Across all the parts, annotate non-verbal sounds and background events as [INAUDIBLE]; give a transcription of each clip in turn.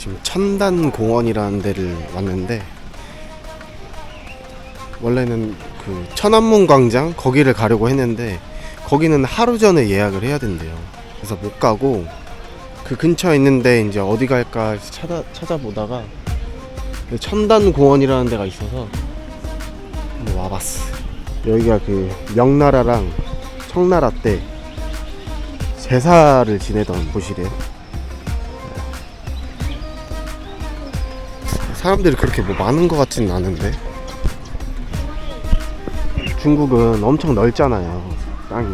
지금 천단 공원이라는 데를 왔는데 원래는 그 천안문 광장 거기를 가려고 했는데 거기는 하루 전에 예약을 해야 된대요. 그래서 못 가고 그 근처에 있는데 이제 어디 갈까 찾아 찾아보다가 그 천단 공원이라는 데가 있어서 한번 와봤어. 여기가 그 명나라랑 청나라 때 제사를 지내던 곳이래요. 사람들이 그렇게 뭐 많은 것 같지는 않은데. 중국은 엄청 넓잖아요 땅이.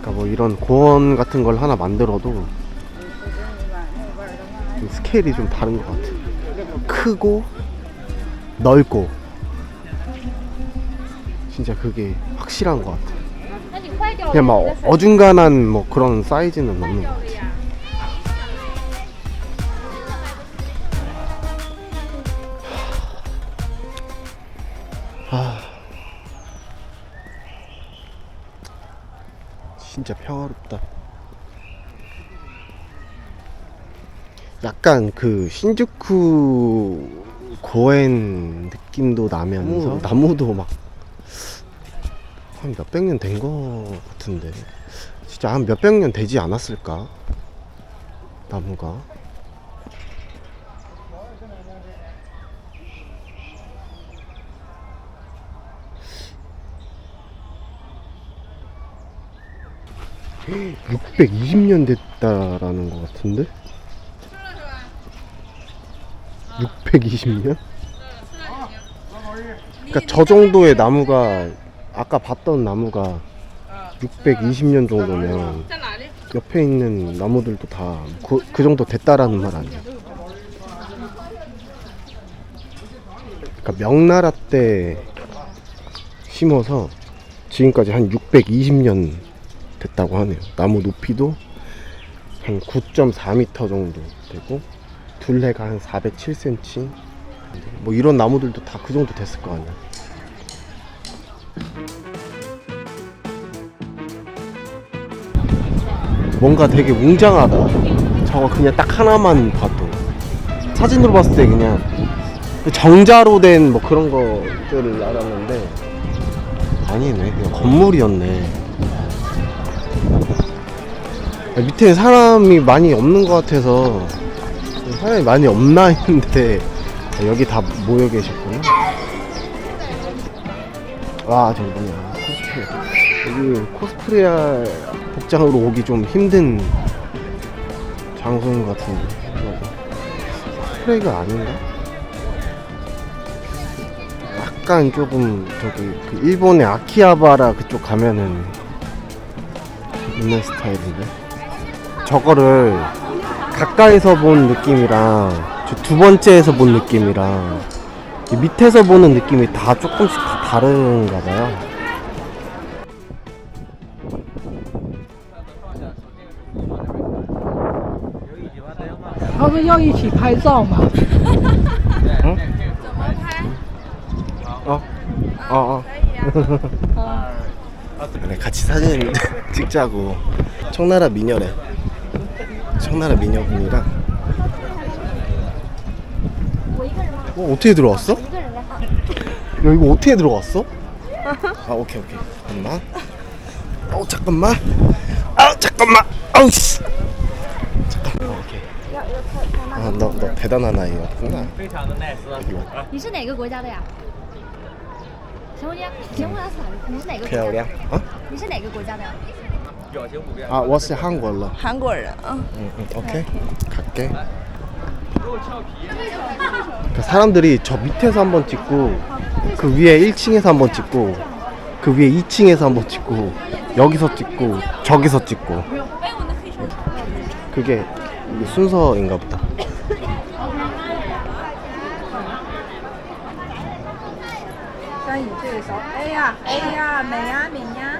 그러니까 뭐 이런 공원 같은 걸 하나 만들어도 좀 스케일이 좀 다른 것 같아 크고 넓고. 진짜 그게 확실한 것 같아 그냥 막 어중간한 뭐 그런 사이즈는 없는 것 같아 약간 그 신주쿠 고엔 느낌도 나면서 나무도? 막 한 몇백 년 된 거 같은데. 진짜 한 몇백 년 되지 않았을까? 나무가. [GASPS] 헉, 620년 됐다라는 것 같은데 620년? 그러니까 저 정도의 나무가 아까 봤던 나무가 620년 정도면 옆에 있는 나무들도 다그 정도 됐다라는 말 아니야? 그러니까 명나라 때 심어서 지금까지 한 620년 됐다고 하네요. 나무 높이도 한 9.4m 정도 되고 둘레가 한 407cm. 뭐 이런 나무들도 다 그 정도 됐을 거 아니야. 뭔가 되게 웅장하다. 저거 그냥 딱 하나만 봐도 사진으로 봤을 때 그냥 그 정자로 된 뭐 그런 것들을 알았는데 아니네 그냥 건물이었네. 아, 밑에 사람이 많이 없는 것 같아서 사람이 많이 없나 했는데 [LAUGHS] 여기 다 모여 계셨구나. 와 저기 뭐냐 코스프레 여기 코스프레 복장으로 오기 좀 힘든 장소인 것 같은데. 코스프레가 아닌가? 약간 조금 저기 그 일본의 아키하바라 그쪽 가면은 있는 스타일인데 저거를 가까이서 본 느낌이랑 두 번째에서 본 느낌이랑 밑에서 보는 느낌이 다 조금씩 다 다른가 봐요. 응? 어? 어, 어. 그래, 같이 사진 찍자고. 청나라 미녀래. 청나라 미녀분이랑. 어, 어떻게 들어왔어? 야, 이거 어떻게 들어왔어? 아, 오케이, 오케이. 잠깐만. 어, 잠깐만. 아, 잠깐만. 아우, 씨. 잠깐만, 오케이. 아, 너, 너 대단한 아이였구나. 你是哪个国家的呀？请问你，请问阿斯你是哪个国家 漂亮 어? 你是哪个国家的呀？ 아, 我是韩国人.韩国人啊， 응, 응, 오케이. 갈게. 그 사람들이 저 밑에서 한번 찍고 그 위에 1층에서 한번 찍고 그 위에 2층에서 한번 찍고 여기서 찍고 저기서 찍고 그게 이게 순서인가 보다. 张宇这个手，哎呀，哎呀，美呀美呀，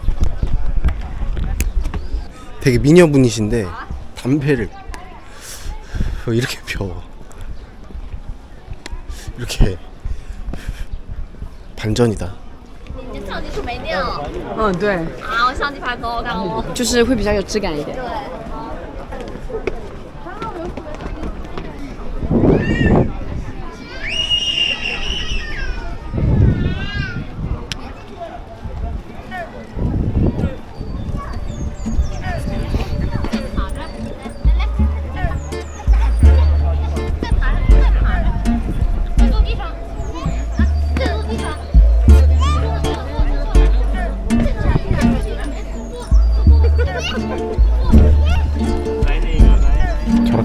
되게 미녀분이신데 담배를 이렇게 펴. 이렇게 반전이다. 你相机是没电了嗯，对，啊！我相机拍可好看哦。就是会比较有质感一点。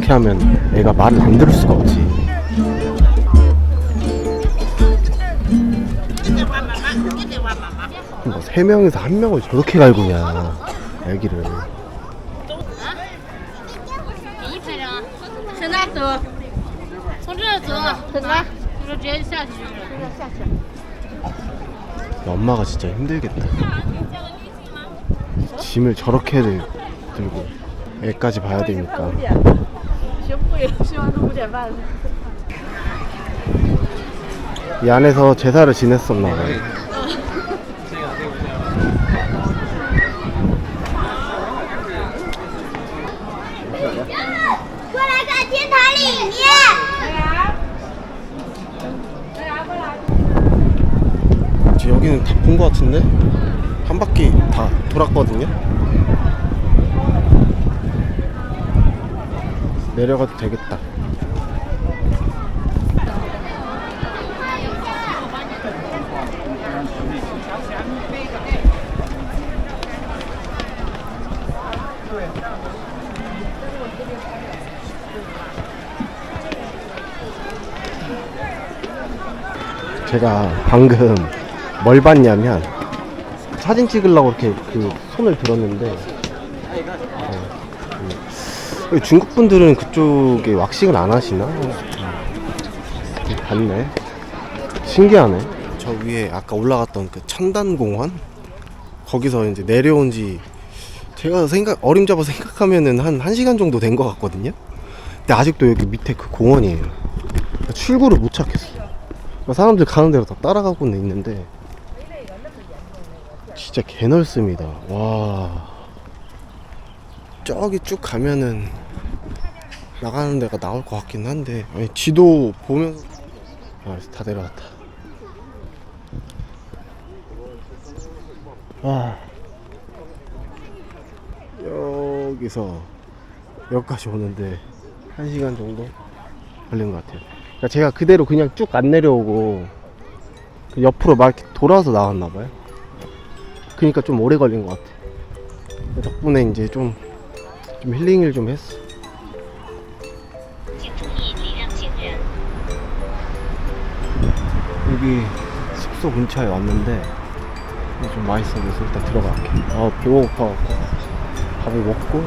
이렇게 하면 애가 말을 안 들을 수가 없지. 뭐세 명에서 한 명을 저렇게 갈구냐 애기를. 엄마가 진짜 힘들겠다. 짐을 저렇게 들고 애까지 봐야 되니까. 学不了，希望是五点半。 이 안에서 제사를 지냈었나 봐요. 过来看天台里面。 지금 여기는 다 본 것 같은데 한 바퀴 다 돌았거든요. 내려가도 되겠다. 제가 방금 뭘 봤냐면 사진 찍으려고 이렇게 그 손을 들었는데 어, 그 중국 분들은 그쪽에 왁싱을 안 하시나? 음, 봤네. 신기하네. 저 위에 아까 올라갔던 그 천단 공원 거기서 이제 내려온 지 제가 생각 어림잡아 [LAUGHS] 생각하면은 한 1시간 정도 된 것 같거든요. 근데 아직도 여기 밑에 그 공원이에요. 출구를 못 찾겠어. 사람들 가는 대로 다 따라가고는 있는데 진짜 개 넓습니다. 와 저기 쭉 가면은 나가는 데가 나올 것 같긴 한데 아니, 지도 보면서 아, 다 내려왔다. 와 여기서 여기까지 오는데 한 시간 정도 걸린 것 같아요. 그러니까 제가 그대로 그냥 쭉 안 내려오고 그 옆으로 막 이렇게 돌아서 나왔나 봐요. 그러니까 좀 오래 걸린 것 같아. 덕분에 이제 좀, 좀 힐링을 좀 했어. 여기 숙소 근처에 왔는데 이게 좀 맛있어 보여서 일단 들어갈게. 아 배고파갖고 밥을 먹고.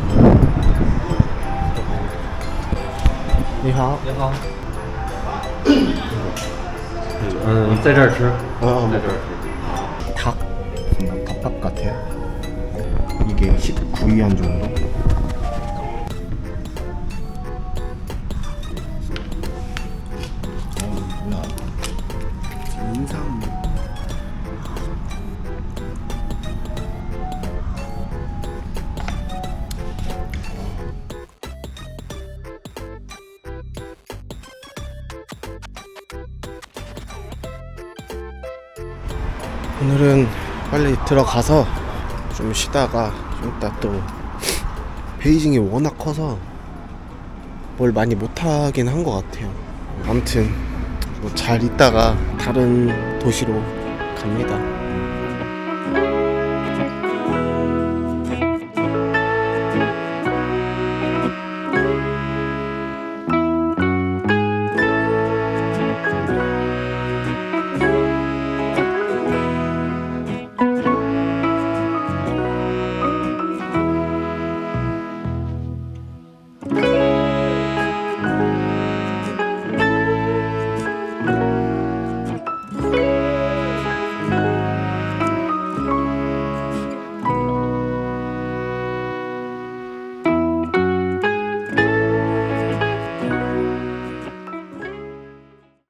니하오. 嗯，在这儿吃， 아, 在这儿吃。 닭 덮밥 같아요. 이게 19위안 정도. 오늘은 빨리 들어가서 좀 쉬다가 좀 이따 또 베이징이 워낙 커서 뭘 많이 못하긴 한 것 같아요. 아무튼 뭐 잘 있다가 다른 도시로 갑니다.